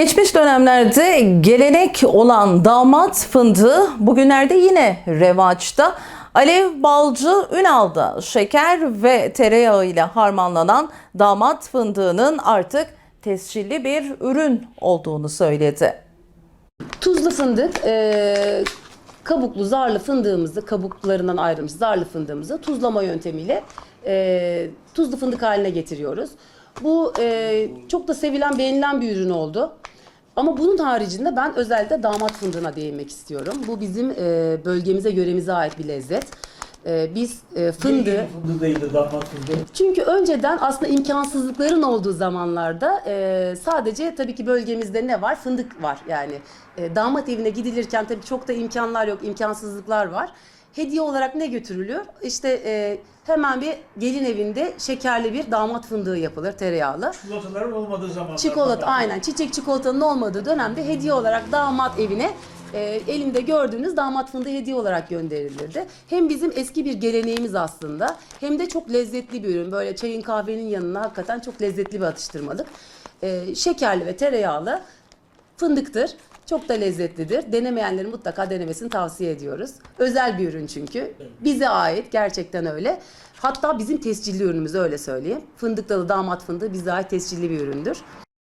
Geçmiş dönemlerde gelenek olan damat fındığı bugünlerde yine revaçta. Alev Balcı Ünal'da şeker ve tereyağı ile harmanlanan damat fındığının artık tescilli bir ürün olduğunu söyledi. Tuzlu fındık, e, kabuklu zarlı fındığımızı, kabuklarından ayrılmış zarlı fındığımızı tuzlama yöntemiyle e, tuzlu fındık haline getiriyoruz. Bu e, çok da sevilen, beğenilen bir ürün oldu. Ama bunun haricinde ben özellikle damat fındığına değinmek istiyorum. Bu bizim e, bölgemize, yöremize ait bir lezzet. E, biz e, fındığı... Fındığı değildi damat fındığı. Çünkü önceden aslında imkansızlıkların olduğu zamanlarda e, sadece tabii ki bölgemizde ne var? Fındık var yani. E, damat evine gidilirken tabii çok da imkanlar yok, imkansızlıklar var. Hediye olarak ne götürülüyor? İşte e, hemen bir gelin evinde şekerli bir damat fındığı yapılır, tereyağlı. Çikolataların olmadığı zamanlar. Çikolata aynen çiçek çikolatanın olmadığı dönemde hediye olarak damat evine e, elimde gördüğünüz damat fındığı hediye olarak gönderilirdi. Hem bizim eski bir geleneğimiz aslında hem de çok lezzetli bir ürün. Böyle çayın kahvenin yanına hakikaten çok lezzetli bir atıştırmalık. E, şekerli ve tereyağlı fındıktır. Çok da lezzetlidir. Denemeyenlerin mutlaka denemesini tavsiye ediyoruz. Özel bir ürün çünkü. Bize ait gerçekten öyle. Hatta bizim tescilli ürünümüz öyle söyleyeyim. Fındık dalı damat fındığı bize ait tescilli bir üründür.